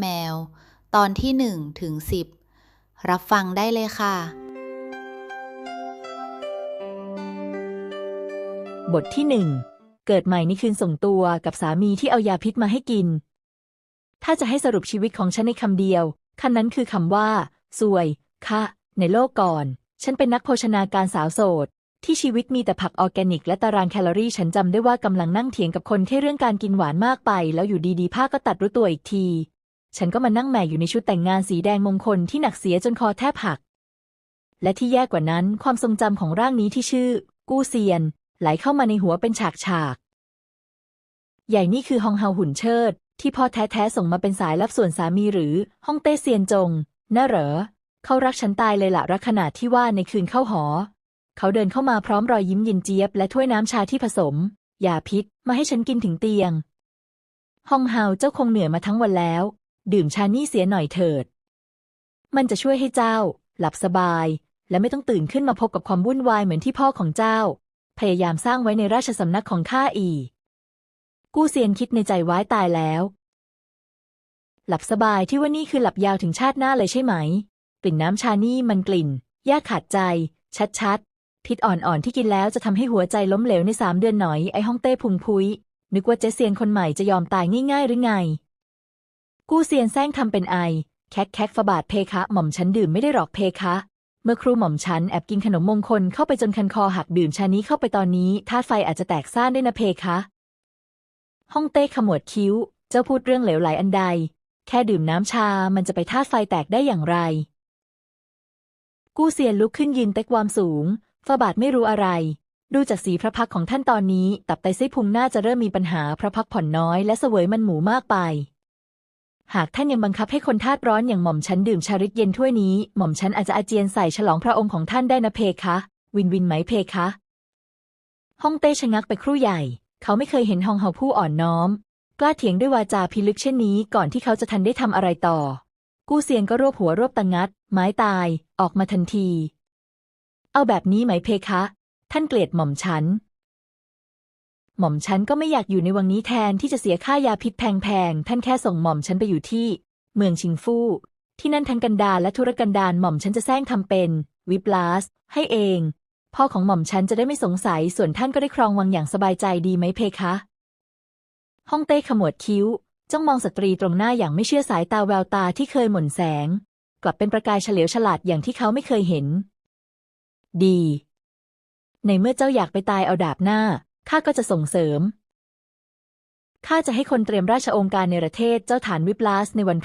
แมว ตอนที่หนึ่งถึงสิบรับฟังได้เลยค่ะ บทที่หนึ่งเกิดใหม่ในคืนส่งตัวกับสามีที่เอายาพิษมาให้กิน ถ้าจะให้สรุปชีวิตของฉันในคำเดียวคำนั้นคือคำว่า สวย ค่ะ ในโลกก่อน ฉันเป็นนักโภชนาการสาวโสด ที่ชีวิตมีแต่ผักออร์แกนิก และตารางแคลอรี่ฉันจำได้ว่ากำลังนั่งเถียงกับคนที่เรื่องการกินหวานมากไป แล้วอยู่ดีๆผ้าก็ตัดรู้ตัวอีกที ฉันก็มานั่งแหม่อยู่ในชุดแต่งงานสีแดงมงคลที่หนักเสียจนคอแทบหัก และที่แย่กว่านั้นความทรงจำของร่างนี้ที่ชื่อ กู้เซียน ไหลเข้ามาในหัวเป็นฉากฉาก ใหญ่นี่คือฮองเฮาหุ่นเชิด ที่พ่อแท้ๆส่งมาเป็นสายลับส่วนสามีหรือฮ่องเต้เซียนจงน่าเหรอ เขารักฉันตายเลยละรักขนาดที่ว่าในคืนเข้าหอ เขาเดินเข้ามาพร้อมรอยยิ้มเย็นเจี๊ยบและถ้วยน้ำชาที่ผสมยาพิษมาให้ฉันกินถึงเตียงฮองเฮาเจ้าคงเหนื่อยมาทั้งวันแล้ว ดื่มชานี่เสียหน่อยเถิด มันจะช่วยให้เจ้า หลับสบาย และไม่ต้องตื่นขึ้นมาพบกับความวุ่นวายเหมือนที่พ่อของเจ้า พยายามสร้างไว้ในราชสำนักของข้าอีกกู้เซียนคิดในใจว้ตายแล้ว หลับสบายที่ว่านี่คือหลับยาวถึงชาติหน้าเลยใช่ไหม กลิ่นน้ำชานี่มันกลิ่นยากขาดใจ ชัดๆ พิษอ่อนๆที่กินแล้วจะทำให้หัวใจล้มเหลวในสามเดือนหน่อยไอฮ่องเต้พุงพุย นึกว่าเจเซียนคนใหม่จะยอมตายง่ายๆหรือไง กู้เซียนแซงทำเป็นไอ แคกแคกฝาบาทเพคะหม่อมฉันดื่มไม่ได้หรอกเพคะ เมื่อครูหม่อมฉันแอบกินขนมมงคลเข้าไปจนคันคอหักดื่มชานี้เข้าไปตอนนี้ธาตุไฟอาจจะแตกซ่านได้นะเพคะฮ่องเต้ขมวดคิ้ว เจ้าพูดเรื่องเหลวไหลอันใด แค่ดื่มน้ำชามันจะไปธาตุไฟแตกได้อย่างไร กู้เซียนลุกขึ้นยืนเต็กวามสูงฝาบาทไม่รู้อะไร ดูจากสีพระพักของท่านตอนนี้ ตับไตไส้พุงน่าจะเริ่มมีปัญหาพระพักผ่อนน้อยและเสวยมันหมูมากไป หากท่านยังบังคับให้คนธาตุร้อนอย่างหม่อมฉันดื่มชาริตเย็นถ้วยนี้ หม่อมฉันอาจจะอาเจียนใส่ฉลองพระองค์ของท่านได้นะเพคะ วินวินไหมเพคะฮ่องเต้ชะงักไปครู่ใหญ่ เขาไม่เคยเห็นฮองเฮาผู้อ่อนน้อม กล้าเถียงด้วยวาจาพิลึกเช่นนี้ก่อนที่เขาจะทันได้ทำอะไรต่อ กู้เซียนก็รวบหัวรวบตังงัด ไม้ตาย ออกมาทันที เอาแบบนี้ไหมเพคะ ท่านเกลียดหม่อมฉัน หม่อมฉันก็ไม่อยากอยู่ในวังนี้แทนที่จะเสียค่ายาพิษแพงๆ ท่านแค่ส่งหม่อมฉันไปอยู่ที่ เมืองชิงฟู่ ที่นั่นทั้งกันดารและธุรกันดารหม่อมฉันจะแซงทำเป็น วิปลาส ให้เอง พ่อของหม่อมฉันจะได้ไม่สงสัย ส่วนท่านก็ได้ครองวังอย่างสบายใจดีไหมเพคะฮ่องเต้ขมวดคิ้ว จ้องมองสตรีตรงหน้าอย่างไม่เชื่อสายตาแววตาที่เคยหม่นแสง กลับเป็นประกายเฉลียวฉลาดอย่างที่เขาไม่เคยเห็น ดี ในเมื่อเจ้าอยากไปตายเอาดาบหน้า ข้าก็จะส่งเสริม ข้าจะให้คนเตรียมราชองค์การในประเทศเจ้าฐานวิปลาสในวัน